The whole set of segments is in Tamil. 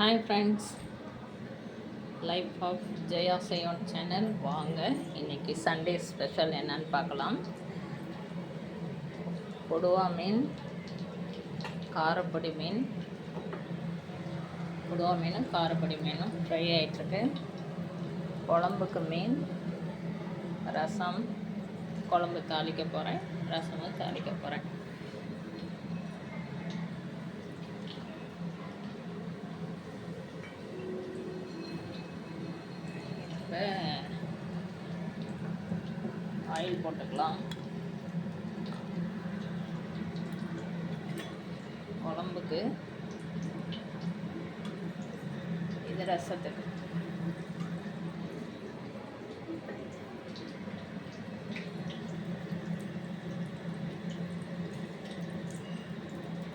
Hi friends life of Jaya Seyon channel வாங்க. இன்னைக்கு சண்டே ஸ்பெஷல் என்னன்னு பார்க்கலாம். கொடுவா மீன் காரப்பொடி மீன். கொடுவா மீனும் காரப்பொடி மீனும் ஃப்ரை ஆகிட்டுருக்கு குழம்புக்கு மீன் ரசம். குழம்பு தாளிக்க போகிறேன் ரசமும் தாளிக்க போகிறேன் இப்போ ஆயில் போட்டுக்கலாம். குழம்புக்கு இது ரசத்துக்கு.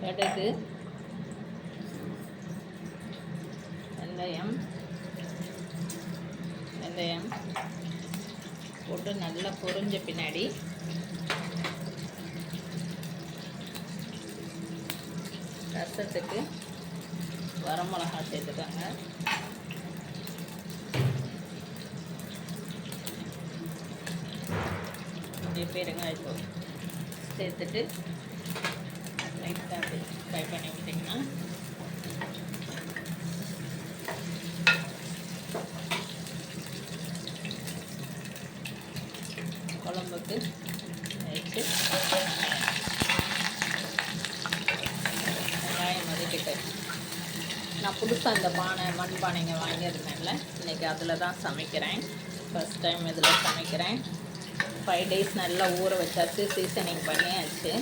கடுகு வெந்தயம் வெந்தயம். போட்டு நல்லா பொறிஞ்ச பின்னாடி ரசத்துக்கு வரமிளகா சேர்த்துக்கோங்க. அப்படியே இப்போ சேர்த்துட்டு லைட்டாக அப்படி ஃப்ரை பண்ணி விட்டிங்கன்னா குழம்புக்கு வச்சு வெங்காயம் வதக்கிட்டு நான் புதுசாக இந்த பானை மண் பானைங்க வாங்கியிருந்தேன்ல. இன்றைக்கி அதில் தான் சமைக்கிறேன். ஃபஸ்ட் டைம் இதில் சமைக்கிறேன். ஃபைவ் டேஸ் நல்லா ஊற வச்சாச்சு சீசனிங் பண்ணியாச்சு.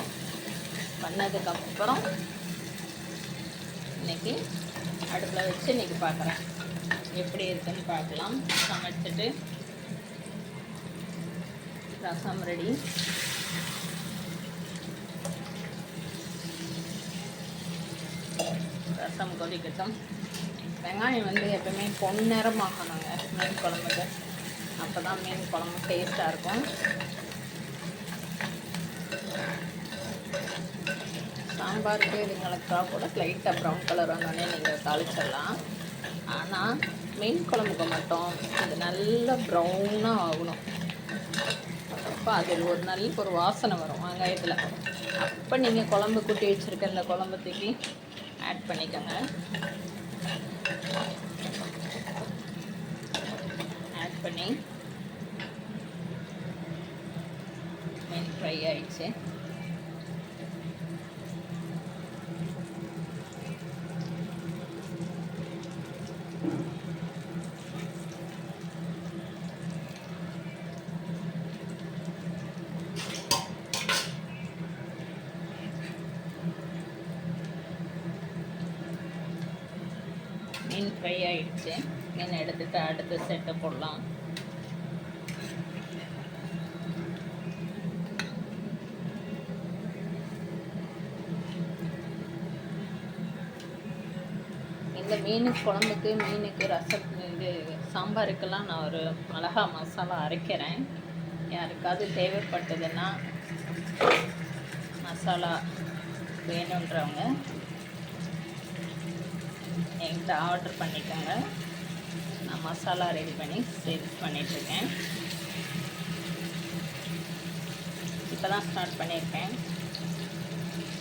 பண்ணதுக்கப்புறம் இன்றைக்கி அடுப்பில் வச்சு இன்றைக்கி பார்க்குறேன் எப்படி இருக்குன்னு பார்க்கலாம் சமைச்சிட்டு ரசம் ரெடி. ரசம் கொதிக்கட்டும் வெங்காயம் வந்து எப்பவுமே பொன்னிறமாகணுங்க மீன் குழம்புக்கு. அப்போ தான் மீன் குழம்பு டேஸ்ட்டாக இருக்கும். சாம்பாருக்கு இதுங்களுக்கா கூட லைட்டாக ப்ரௌன் கலர் வந்தோடனே நீங்கள் தாளிச்சிடலாம். ஆனால் மீன் குழம்புக்கு மட்டும் இது நல்லா ப்ரௌனாக ஆகணும். அப்போ அதில் ஒரு நல்ல ஒரு வாசனை வரும் வெங்காயத்தில். அப்போ நீங்கள் குழம்பு கூட்டி வச்சுருக்க இந்த குழம்பு தூக்கி ஆட் பண்ணிக்கோங்க. ஆட் பண்ணி மீன் ஃப்ரை ஆயிடுச்சு. மீன் ஃப்ரை ஆகிடுச்சு மீன் எடுத்துகிட்டு அடுத்த செட்டை போடலாம். இந்த மீன் குழம்புக்கு மீனுக்கு ரசம் இது சாம்பாருக்கெல்லாம் நான் ஒரு மிளகா மசாலா அரைக்கிறேன். யாருக்காவது தேவைப்பட்டதுன்னா மசாலா வேணுன்றவங்க என்கிட்ட ஆர்டர் பண்ணிக்கோங்க. நான் மசாலா ரெடி பண்ணி சேல்ஸ் பண்ணிகிட்ருக்கேன் இப்போ தான் ஸ்டார்ட் பண்ணியிருக்கேன்.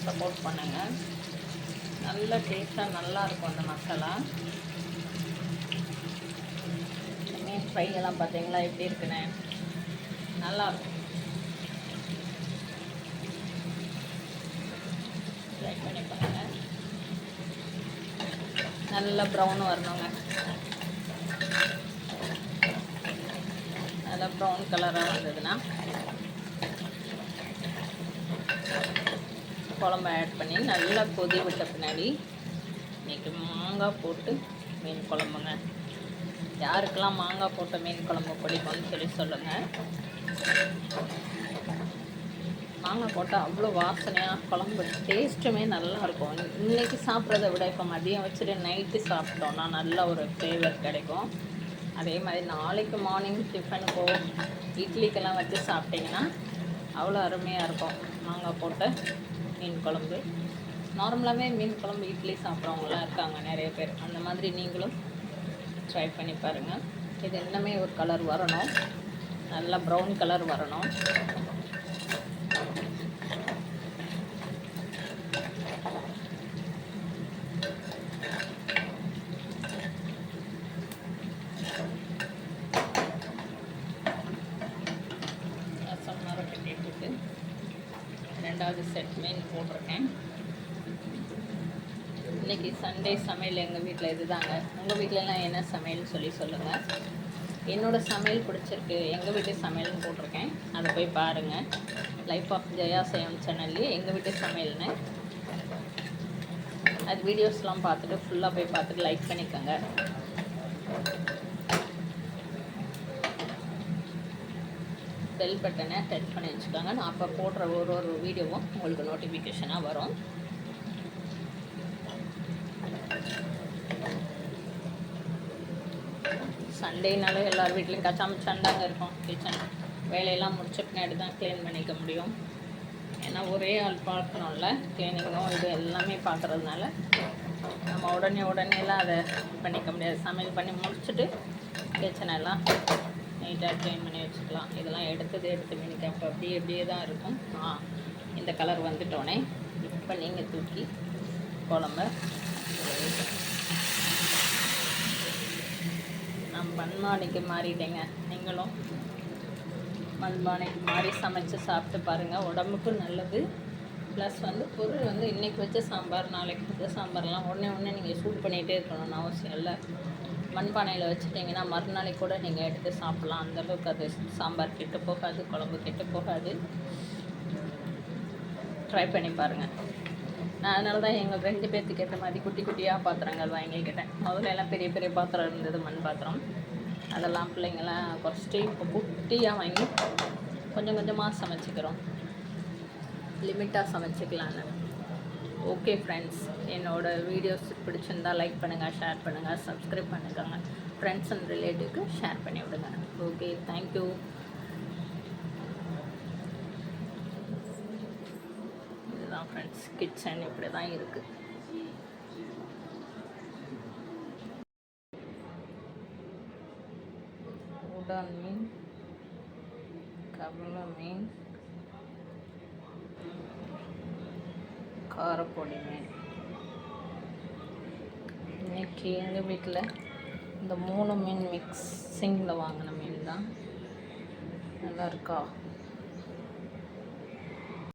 சப்போர்ட் பண்ணுங்கள் நல்ல டேஸ்ட்டாக நல்லாயிருக்கும் அந்த மசாலா. மீன் ஃப்ரை எல்லாம் பார்த்தீங்களா? எப்படி இருக்குன்னு? நல்லா இருக்கும். ட்ரை பண்ணி பாருங்கள் நல்லா ப்ரௌன் வரணுங்க. நல்லா ப்ரௌன் கலராக வந்ததுன்னா குழம்பு ஆட் பண்ணி நல்லா கொதி விட்ட பின்னாடி இன்றைக்கி மாங்காய் போட்டு மீன் குழம்புங்க. யாருக்கெல்லாம் மாங்காய் போட்ட மீன் குழம்பு பிடிக்கும்னு சொல்லி சொல்லுங்கள் மாங்காய் போட்டால் அவ்வளோ வாசனையாக குழம்பு டேஸ்ட்டுமே நல்லாயிருக்கும் இன்றைக்கி சாப்பிட்றத விட இப்போ மதியம் வச்சுட்டு நைட்டு சாப்பிட்டோன்னா நல்ல ஒரு ஃப்ளேவர் கிடைக்கும். அதே மாதிரி நாளைக்கு மார்னிங் டிஃபனுக்கோ இட்லிக்கெல்லாம் வச்சு சாப்பிட்டிங்கன்னா அவ்வளோ அருமையாக இருக்கும். மாங்காய் போட்ட மீன் குழம்பு. நார்மலாகவே மீன் குழம்பு இட்லி சாப்பிட்றவங்களாம் இருக்காங்க நிறைய பேர். அந்த மாதிரி நீங்களும் ட்ரை பண்ணி பாருங்கள் இது இன்னுமே ஒரு கலர் வரணும். நல்லா ப்ரௌன் கலர் வரணும் ரசம் மரம் கட்டிட்டு ரெண்டாவது செட் மீன் போட்டிருக்கேன். இன்னைக்கு சண்டே சமையல் எங்கள் வீட்டில் இதுதாங்க. உங்கள் வீட்டிலலாம் என்ன சமையல்னு சொல்லி சொல்லுங்கள் என்னோட சமையல் பிடிச்சிருக்கு. எங்கள் வீட்டு சமையல்னு போட்டிருக்கேன். அதை போய் பாருங்கள் லைஃப் ஆஃப் ஜெயா சேம் சேனல்லே எங்கள் வீட்டு சமையல்னு. அது வீடியோஸ்லாம் பார்த்துட்டு ஃபுல்லாக போய் பார்த்துட்டு லைக் பண்ணிக்கோங்க. பெல் பட்டனை டச் பண்ணி வச்சுக்கோங்க. நான் அப்போ போடுற ஒரு ஒரு வீடியோவும் உங்களுக்கு நோட்டிஃபிகேஷனாக வரும். சண்டேனாலே எல்லார் வீட்லேயும் கச்சாமல் சண்டாங்க இருக்கும். கிச்சன் வேலையெல்லாம் முடிச்ச பின்னாடி தான் க்ளீன் பண்ணிக்க முடியும். ஏன்னா ஒரே ஆள் பார்க்கணும்ல. க்ளீனிங்கும் இது எல்லாமே பார்க்குறதுனால நம்ம உடனே உடனேலாம் அதை பண்ணிக்க முடியாது. சமையல் பண்ணி முடிச்சுட்டு கிச்சனை எல்லாம் நீட்டாக க்ளீன் பண்ணி வச்சுக்கலாம். இதெல்லாம் எடுத்தது எடுத்து மினிக்கு அப்போ அப்படியே அப்படியே தான் இருக்கும். ஆ இந்த கலர் வந்துட்டோன்னே இப்போ நீங்கள் தூக்கி குழம்ப நான் மண்பானைக்கு மாறிட்டேங்க. நீங்களும் மண்பானைக்கு மாறி சமைச்சு சாப்பிட்டு பாருங்கள் உடம்புக்கும் நல்லது. ப்ளஸ் வந்து பொருள் வந்து இன்றைக்கி வச்ச சாம்பார் நாளைக்கு வச்ச சாம்பார்லாம் உடனே உடனே நீங்கள் சூட் பண்ணிகிட்டே இருக்கணும்னு அவசியம் இல்லை. மண்பானையில் வச்சுட்டிங்கன்னா மறுநாளைக்கு கூட நீங்கள் எடுத்து சாப்பிட்லாம். அந்தளவுக்கு அது சாம்பார் கெட்டு போகாது குழம்பு கெட்டு போகாது. ட்ரை பண்ணி பாருங்கள் நான் அதனால தான் எங்கள் ரெண்டு பேர்த்துக்கு ஏற்ற மாதிரி குட்டி குட்டியாக பாத்திரங்கள் வாங்கிக்கிட்டேன். முதல்ல எல்லாம் பெரிய பெரிய பாத்திரம் இருந்தது மண் பாத்திரம். அதெல்லாம் பிள்ளைங்களாம் குறைச்சிட்டு இப்போ குட்டியாக வாங்கி கொஞ்சம் கொஞ்சமாக சமைச்சிக்கிறோம். லிமிட்டாக சமைச்சிக்கலான்னு ஓகே ஃப்ரெண்ட்ஸ் என்னோடய வீடியோஸ் பிடிச்சிருந்தா லைக் பண்ணுங்கள் ஷேர் பண்ணுங்கள் சப்ஸ்கிரைப் பண்ணுங்க. ஃப்ரெண்ட்ஸ் அண்ட் ரிலேட்டிவ்க்கு ஷேர் பண்ணி விடுங்க. ஓகே தேங்க்யூ இதுதான் ஃப்ரெண்ட்ஸ் கிச்சன் இப்படி தான் இருக்குது உடான் மீன் கவலை மீன் காரப்பொடி மீன் இன்னைக்கு எங்கள் வீட்டில் இந்த மூணு மீன் மிக்ஸிங்கில் வாங்கின மீன் தான். நல்லா இருக்கா?